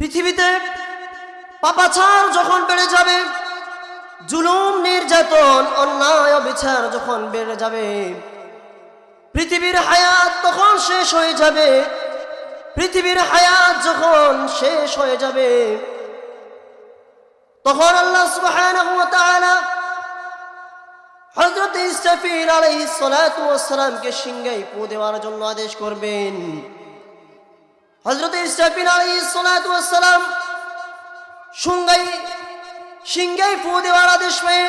পৃথিবীতে পাপাচার যখন বেড়ে যাবে, জুলুম, নির্যাতন, অন্যায়, অবিচার যখন বেড়ে যাবে, পৃথিবীর হায়াত তখন শেষ হয়ে যাবে। পৃথিবীর হায়াত যখন শেষ হয়ে যাবে, তখন আল্লাহ সুবহানাহু ওয়া তাআলা হযরত ইসরাফিল আলাইহিস সালাতু ওয়াস সালামকে সিংহাই পু দেওয়ার জন্য আদেশ করবেন। আলাইহিস সালাতু ওয়াস সালাম সিংহাই সিংহাই পু দেওয়ার আদেশ পেয়ে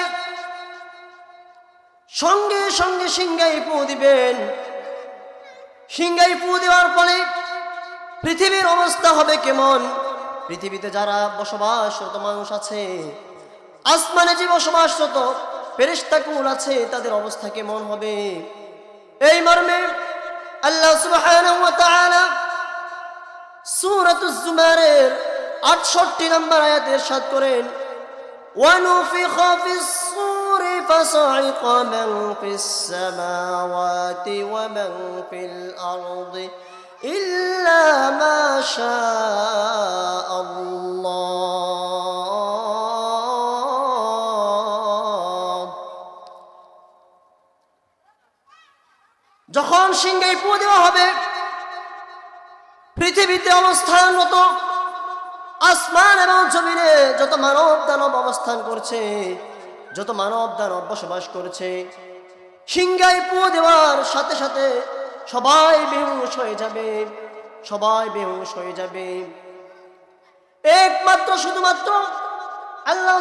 সঙ্গে সঙ্গে সিংহাই পু দিবেন। সিংহাই পু দেওয়ার ফলে পৃথিবীর অবস্থা হবে কেমন? পৃথিবীতে যারা বসবাসরত মানুষ আছে, আসমানে যে বসবাসরত ফেরেশতাকুল আছে, তাদের অবস্থা কেমন হবে? এই মর্মে আল্লাহ সুবহানাহু ওয়া তাআলা সূরাতুজ জুমারের 68 নম্বর আয়াতে ইরশাদ করেন ونفخ في الصور فصعق من في السماوات ومن في الأرض إلا ما شاء الله যখন সিংহে পু দেওয়া হবে পৃথিবীতে অবস্থানরত আসমান এবং জমিনে যত মানব দানব অবস্থান করছে, যত মানব দানব বসবাস করছে সিংহাই পু দেওয়ার সাথে সাথে সবাই বেহুশ হয়ে যাবে, সবাই বেহুশ হয়ে যাবে। একমাত্র, শুধুমাত্র আল্লাহ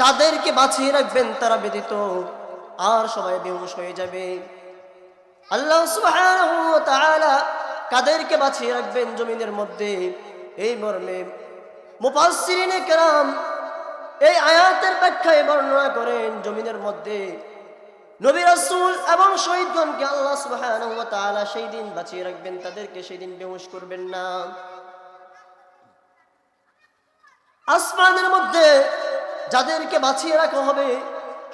যাদেরকে বাঁচিয়ে রাখবেন তারা ব্যতীত আর সবাই বেহুশ হয়ে যাবে। আল্লাহ কাদেরকে বাঁচিয়ে রাখবেন জমিনের মধ্যে। এই মর্মে মুফাসসিরিনে কেরাম এই আয়াতের ব্যাখ্যায় বর্ণনা করেন জমিনের মধ্যে। নবী রাসূল এবং শহীদগণকে আল্লাহ তাআলা সেই দিন বাঁচিয়ে রাখবেন, তাদেরকে সেই দিন বেহুশ করবেন না। আসমানের মধ্যে যাদেরকে বাঁচিয়ে রাখা হবে,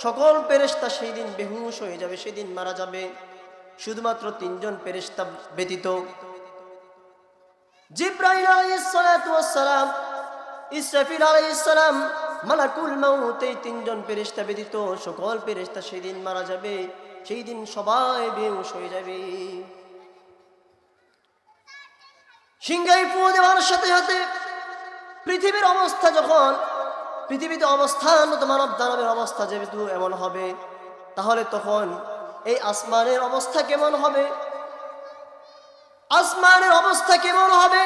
সকল পেরেশতা সেই দিন বেহুশ হয়ে যাবে সেদিন মারা যাবে। শুধুমাত্র তিনজন পেরেশতা ব্যতীত জিব্রাইল আলাইহিস সালাতু ওয়াস সালাম, ইসরাফিল আলাইহিস সালাম, মালাকুল মাউত তিনজন পেরেশতা ব্যতীত সকল পেরেশতা সেই দিন মারা যাবে সেই দিন সবাই বেহুশ হয়ে যাবে। সিংহাই পু দেওয়ার সাথে সাথে পৃথিবীর অবস্থা যখন, পৃথিবীতে অবস্থান মানব দানবের অবস্থা যেহেতু এমন হবে, তাহলে তখন এই আসমানের অবস্থা কেমন হবে? আসমানের অবস্থা কেমন হবে?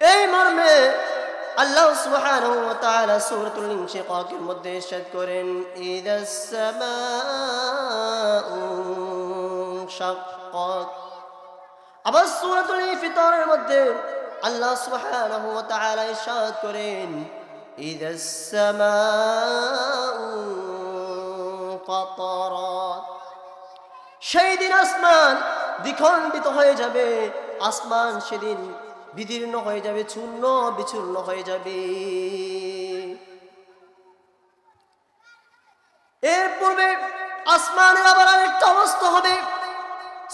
এই মর্মে আল্লাহ সুবহানাহু ওয়া তাআলা সূরাতুল ইনশিকাকের মধ্যে ইরশাদ করেন, ইদাস সামাউ শাক্কাত। আবার সূরাতুল ইনফিতারের মধ্যে আল্লাহ সুবহানাহু ওয়া তাআলা ইরশাদ করেন, ইদাস সামাউ সেই দিন আসমান দ্বিখণ্ডিত হয়ে যাবে। আসমান সেদিন বিদীর্ণ হয়ে যাবে, চূর্ণ বিচূর্ণ হয়ে যাবে। এর পূর্বে আসমানের আবার আরেকটা অবস্থা হবে।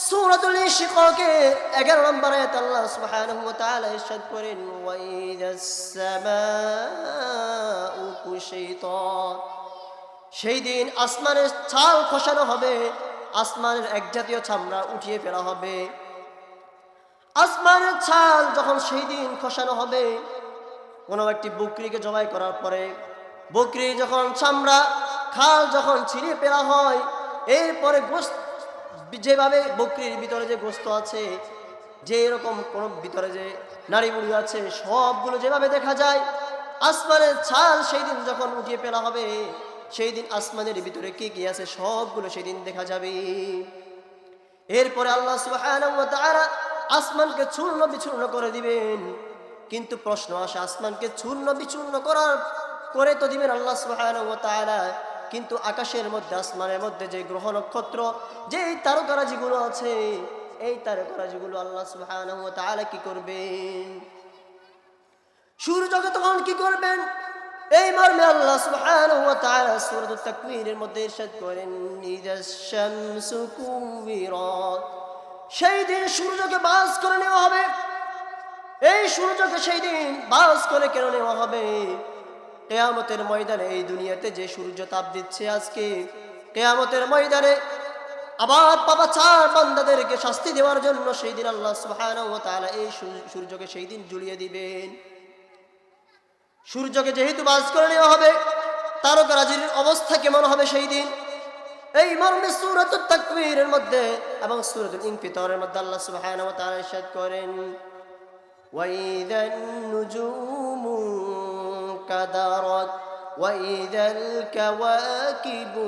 সূরাতুল ইনশিকাকে 11 নম্বর আয়াত আল্লাহ সুবহানাহু ওয়া তাআলা ইরশাদ করেন, ওয়া সামাউ কুশিতাত সেই দিন আসমানের ছাল খসানো হবে, আসমানের এক জাতীয় চামড়া উঠিয়ে ফেলা হবে। আসমানের ছাল যখন সেই দিন খসানো হবে, কোনো একটি বকরিকে জবাই করার পরে বকরি যখন চামড়া, খাল যখন ছিঁড়ে ফেলা হয়, এরপরে গোস্ত, যেভাবে বকরির ভিতরে যে গোস্ত আছে যে এরকম কোন ভিতরে যে নারী বুড়ি আছে, সবগুলো যেভাবে দেখা যায়, আসমানের ছাল সেই দিন যখন উঠিয়ে ফেলা হবে সেই দিন আসমানের ভিতরে কি কি আছে সবগুলো সেই দিন দেখা যাবে। এরপরে আল্লাহ তাআলা আসমানকে চূর্ণ বিচূর্ণ করে দিবেন। কিন্তু প্রশ্ন আসে, আসমানকে চূর্ণ বিচূর্ণ করার করে তো দিবেন আল্লাহ সুবহানাহু কিন্তু আকাশের মধ্যে, আসমানের মধ্যে যে গ্রহ নক্ষত্র যে এই তারকারাজিগুলো আছে, এই তারকারাজিগুলো আল্লাহ ওয়া কি করবেন? সূর্যকে তখন কি করবেন? এই মর্মে আল্লাহ সুবহানাহু ওয়া তাআলা তাকবীরের মধ্যে ইরশাদ করেন ইদাশ শামসু কুবিরাত সেই দিন সূর্যকে বাস করে নেওয়া হবে। এই সূর্যকে সেই দিন বাস করে কেন নেওয়া হবে? কেয়ামতের ময়দানে এই দুনিয়াতে যে সূর্য তাপ দিচ্ছে আজকে, কেয়ামতের ময়দানে আবার বাবা চার বান্দাদেরকে শাস্তি দেওয়ার জন্য সেই দিন আল্লাহ সুবহানাহু ওয়া তাআলা এই সূর্যকে সেই দিন জুড়িয়ে দিবেন। সূর্যকে যেহেতু বাজ করে নেওয়া হবে, তারকারাজির অবস্থা কেমন হবে সেই দিন? এই মর্মে সুরত তাকবীরের মধ্যে এবং সুরতুল ইনফিতরের মধ্যে আল্লাহ সুবহান ওয়া তাআলা ইরশাদ করেন ওয়াইদান নুজুমু কাদারাত, ওয়াইদাল কাওয়াকিবু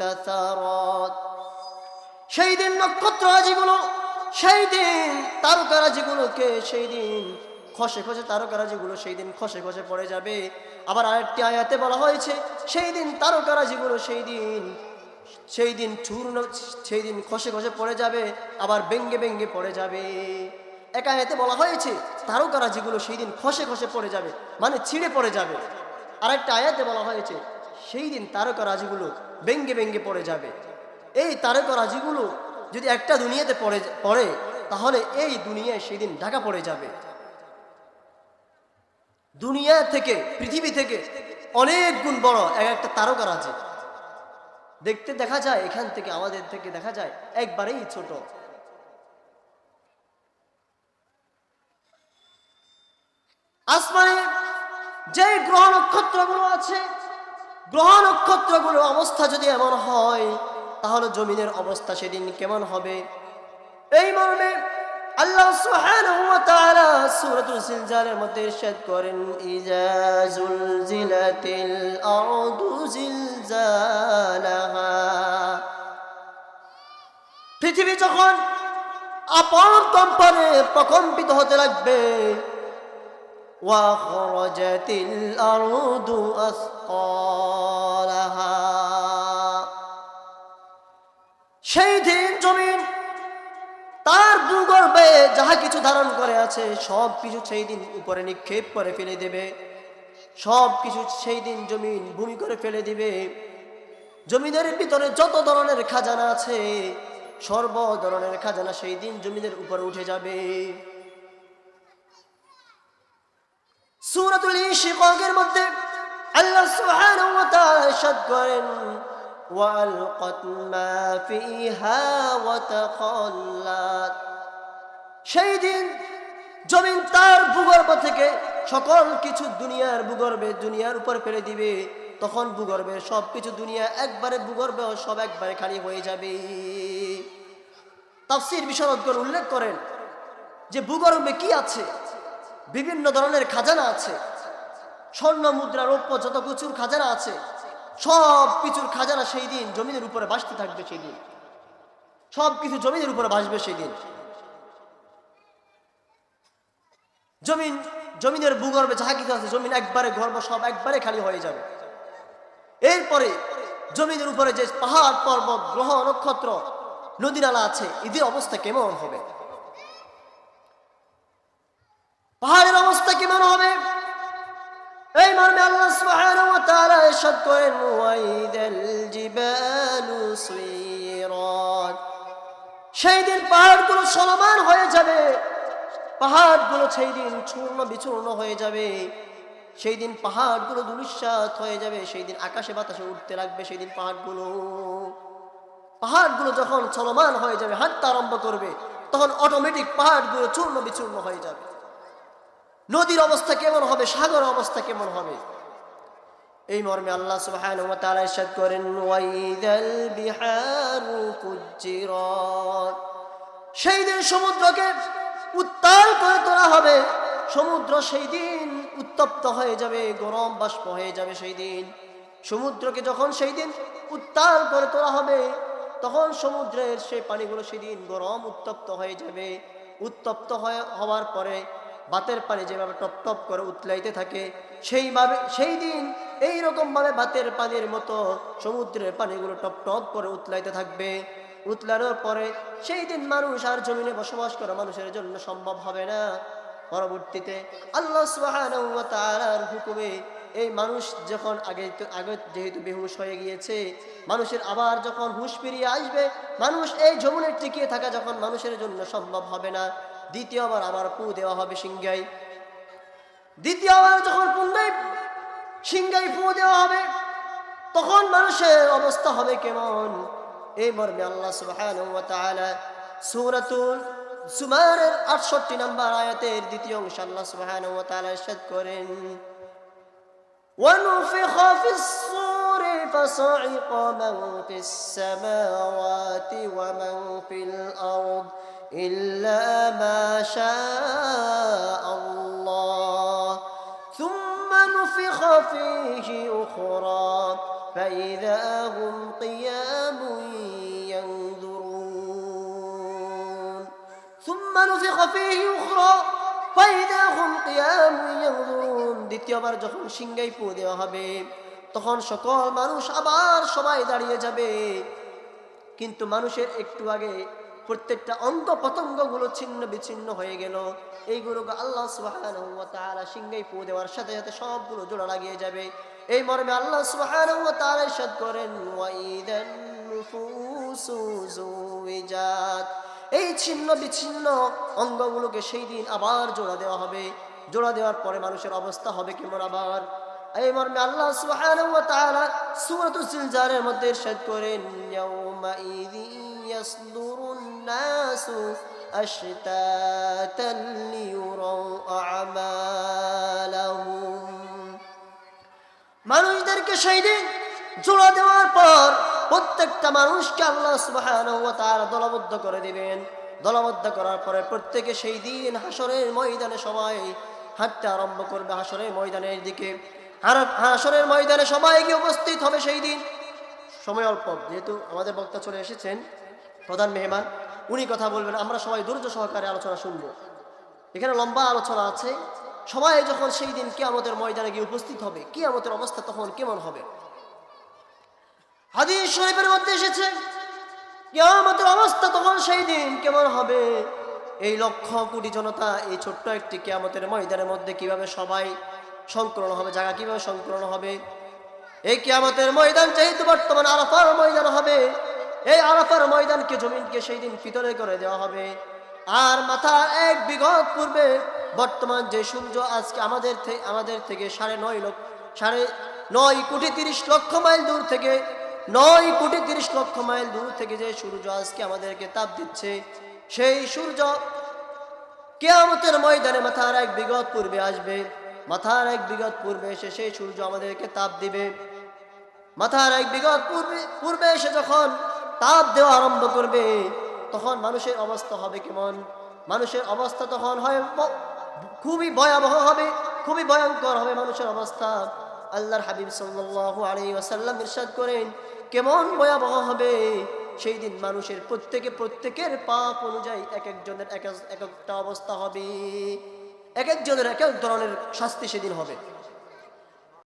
তাসারাত। সেই দিন নক্ষত্র আজিগুলো সেই দিন তারকারাজিগুলোকে, সেই দিন খসে খসে তারকারাজিগুলো সেই দিন খসে খসে পড়ে যাবে। আবার আরেকটি আয়াতে বলা হয়েছে, সেই দিন তারকারাজিগুলো সেই দিন সেই দিন চূর্ণ, সেই দিন খসে খসে পড়ে যাবে, আবার ব্যঙ্গে ব্যঙ্গে পড়ে যাবে। একা এতে বলা হয়েছে তারকারাজিগুলো সেই দিন খসে খসে পড়ে যাবে মানে ছিঁড়ে পড়ে যাবে। আরেকটা আয়াতে বলা হয়েছে, সেই দিন তারকারাজিগুলো ব্যঙ্গে ব্যঙ্গে পড়ে যাবে। এই তারকারাজিগুলো যদি একটা দুনিয়াতে পড়ে পড়ে, তাহলে এই দুনিয়ায় সেই দিন ঢাকা পড়ে যাবে। দুনিয়া থেকে, পৃথিবী থেকে অনেক গুণ বড় এক একটা তারকারাজি দেখতে দেখা যায়, এখান থেকে আমাদের থেকে দেখা যায়, একবারেই ছোট। আসমানে যে গ্রহ নক্ষত্রগুলো আছে, গ্রহ নক্ষত্রগুলোর অবস্থা যদি এমন হয়, তাহলে জমিনের অবস্থা সেদিন কেমন হবে? এই মর্মে আল্লাহ সুবহানাহু ওয়া তাআলা সূরাতুল জিলজালের মধ্যে ইরশাদ করেন ইজা জুলজিলাতিল আরদু জিলজালাহা। পৃথিবী যখন আপন কম্পনে প্রকম্পিত হতে লাগবে ওয়াখরাজাতিল আরদু আসকালাহা। সেই দিন জমি তার ভূগর্ভে যাহা কিছু ধারণ করে আছে, সব কিছু সেই দিন উপরে নিক্ষেপ করে ফেলে দেবে। সব কিছু সেই দিন জমিন ভূমি করে ফেলে দিবে। জমিনের ভিতরে যত ধরনের খাজানা আছে, সর্ব ধরনের খাজানা সেই দিন জমিনের উপরে উঠে যাবে। সূরাতুল ইনশিকাকের মধ্যে আল্লাহ সুবহানাহু করেন মা ফিহা ওয়া তাখাল্লাত সেই দিন জমিন তার ভূগর্ভ থেকে সকল কিছু দুনিয়ার ভূগর্ভে দুনিয়ার উপর ফেলে দিবে। তখন ভূগর্ভে সব কিছু দুনিয়া একবারে ভূগর্ভে সব একবারে খালি হয়ে যাবে। তাফসীর বিশরদগণ উল্লেখ করেন যে ভূগর্ভে কি আছে? বিভিন্ন ধরনের খাজানা আছে। স্বর্ণ, মুদ্রা, রৌপ্য, যত কিছুর খাজানা আছে সব কিছুর খাজানা সেই দিন জমিনের উপরে ভাসতে থাকবে সেই দিন। সব কিছু জমিনের উপরে ভাসবে সেই দিন। জমিন, জমিনের ভূগর্ভে যাহা কিছু আছে, জমিন একবারে গর্ভ, সব একবারে খালি হয়ে যাবে। এরপরে জমিনের উপরে যে পাহাড় পর্বত, গ্রহ, নক্ষত্র নদী নালা আছে, এদের অবস্থা কেমন হবে? পাহাড়ের অবস্থা কেমন হবে? এই মর্মে আল্লাহ সুবহানাহু ওয়া তাআলা ইরশাদ করেন, ওয়াইদাল জিবালু সুইরাত। সেই দিন পাহাড়গুলো চলমান হয়ে যাবে, পাহাড়গুলো সেই দিন চূর্ণ বিচূর্ণ হয়ে যাবে। সেই দিন পাহাড়গুলো দুলিশ্বাত হয়ে যাবে সেই দিন আকাশে বাতাসে উঠতে লাগবে সেই দিন পাহাড়গুলো। পাহাড়গুলো যখন চলমান হয়ে যাবে হাঁটতে আরম্ভ করবে, তখন অটোমেটিক পাহাড়গুলো চূর্ণ বিচূর্ণ হয়ে যাবে। নদীর অবস্থা কেমন হবে? সাগর অবস্থা কেমন হবে? এই মর্মে আল্লাহ ইরশাদ করেন বিহারু সেই দিন সমুদ্রকে উত্তাল করে তোলা হবে। সমুদ্র সেই দিন উত্তপ্ত হয়ে যাবে, গরম বাষ্প হয়ে যাবে সেই দিন। সমুদ্রকে যখন সেই দিন উত্তাল করে তোলা হবে, তখন সমুদ্রের সেই পানিগুলো সেদিন গরম উত্তপ্ত হয়ে যাবে। উত্তপ্ত হয়ে হওয়ার পরে বাতের পানি যেভাবে টপ টপ করে উতলাইতে থাকে, সেইভাবে সেই দিন এইরকম ভাবে বাতের পানির মতো সমুদ্রের পানিগুলো টপ টপ করে উতলাইতে থাকবে। উতলানোর পরে সেই দিন মানুষ আর জমিনে বসবাস করা মানুষের জন্য সম্ভব হবে না। পরবর্তীতে আল্লাহ তাআলার হুকুমে এই মানুষ যখন আগে আগে যেহেতু বেহুশ হয়ে গিয়েছে, মানুষের আবার যখন হুশ ফিরিয়ে আসবে, মানুষ এই যমুনে টিকিয়ে থাকা যখন মানুষের জন্য সম্ভব হবে না। দ্বিতীয়বার আবার পু দেওয়া হবে সিংহাই দ্বিতীয়বার যখন পুঙ্গাই সিংহাই ফু দেওয়া হবে তখন মানুষের অবস্থা হবে কেমন এই মর্মে আল্লাহ সুবহানাহু ওয়া তাআলা সূরাতুল সুমারের 68 নম্বর আয়াতের দ্বিতীয় অংশ আল্লাহ সুবহানাহু ওয়া তাআলা ইরশাদ করেন ونفخ في الصور فصعق من في السماوات ومن في الأرض إلا ما شاء الله ثم نفخ فيه أخرى فإذا هم قيام ينظرون ثم نفخ فيه أخرى فإذا هم قيام ينظرون দ্বিতীয়বার যখন সিংহাই পু দেওয়া হবে তখন সকল মানুষ আবার সবাই দাঁড়িয়ে যাবে কিন্তু মানুষের একটু আগে প্রত্যেকটা অঙ্গ পতঙ্গগুলো ছিন্ন বিচ্ছিন্ন হয়ে গেল। এইগুলোকে আল্লাহ সিংহাই পু দেওয়ার সাথে সাথে সবগুলো জোড়া লাগিয়ে যাবে। এই মর্মে আল্লাহ ইরশাদ করেন এই ছিন্ন বিচ্ছিন্ন অঙ্গগুলোকে সেই দিন আবার জোড়া দেওয়া হবে। জোড়া দেওয়ার পরে মানুষের অবস্থা হবে কেমন আবার? এই মর্মে আল্লাহ ওয়া তাআলা মধ্যে করেন ইয়াসদুরুন নাসু আশতাতান লিয়ুরাউ আ'মালাহুম মানুষদেরকে সেই দিন জোড়া দেওয়ার পর প্রত্যেকটা মানুষকে আল্লাহ সুবহানাহু ওয়া তাআলা দলবদ্ধ করে দিবেন। দলবদ্ধ করার পরে প্রত্যেকে সেই দিন হাসরের ময়দানে সবাই হাঁটতে আরম্ভ করবে হাসরের ময়দানের দিকে। হাসরের ময়দানে সবাই গিয়ে উপস্থিত হবে সেই দিন। সময় অল্প, যেহেতু আমাদের বক্তা চলে এসেছেন। প্রধান মেহমান, উনি কথা বলবেন, আমরা সবাই ধৈর্য সহকারে আলোচনা শুনব। এখানে লম্বা আলোচনা আছে। সবাই যখন সেই দিন কিয়ামতের ময়দানে গিয়ে উপস্থিত হবে, কিয়ামতের অবস্থা তখন কেমন হবে? হাদিস শরীফের মধ্যে এসেছে, কিয়ামতের অবস্থা তখন সেই দিন কেমন হবে? এই লক্ষ কোটি জনতা এই ছোট্ট একটি কিয়ামতের ময়দানের মধ্যে কীভাবে সবাই সংকলন হবে, জায়গা কীভাবে সংকলন হবে? এই কিয়ামতের ময়দান যেহেতু বর্তমান আরাফার ময়দান হবে এই আরাফার ময়দানকে, জমিনকে সেই দিন ফিতরে করে দেওয়া হবে। আর মাথা এক বিগত পূর্বে বর্তমান যে সূর্য আজকে আমাদের আমাদের থেকে সাড়ে নয় লক্ষ, সাড়ে নয় কোটি তিরিশ লক্ষ মাইল দূর থেকে, নয় কোটি তিরিশ লক্ষ মাইল দূর থেকে যে সূর্য আজকে আমাদেরকে তাপ দিচ্ছে, সেই সূর্য কেয়ামতের ময়দানে মাথার এক বিগত পূর্বে আসবে। মাথার এক বিগত পূর্বে এসে সেই সূর্য আমাদেরকে তাপ দিবে। মাথার এক বিগত পূর্বে পূর্বে এসে যখন তাপ দেওয়া আরম্ভ করবে, তখন মানুষের অবস্থা হবে কেমন? মানুষের অবস্থা তখন হয় খুবই ভয়াবহ হবে, খুবই ভয়ঙ্কর হবে মানুষের অবস্থা। আল্লাহর হাবিব সাল্লাল্লাহু আলাইহি ওয়াসাল্লাম ইরশাদ করেন, কেমন ভয়াবহ হবে? সেই দিন মানুষের প্রত্যেকে, প্রত্যেকের পাপ অনুযায়ী এক একজনের এক এক একটা অবস্থা হবে। এক একজনের এক এক ধরনের শাস্তি সেদিন হবে।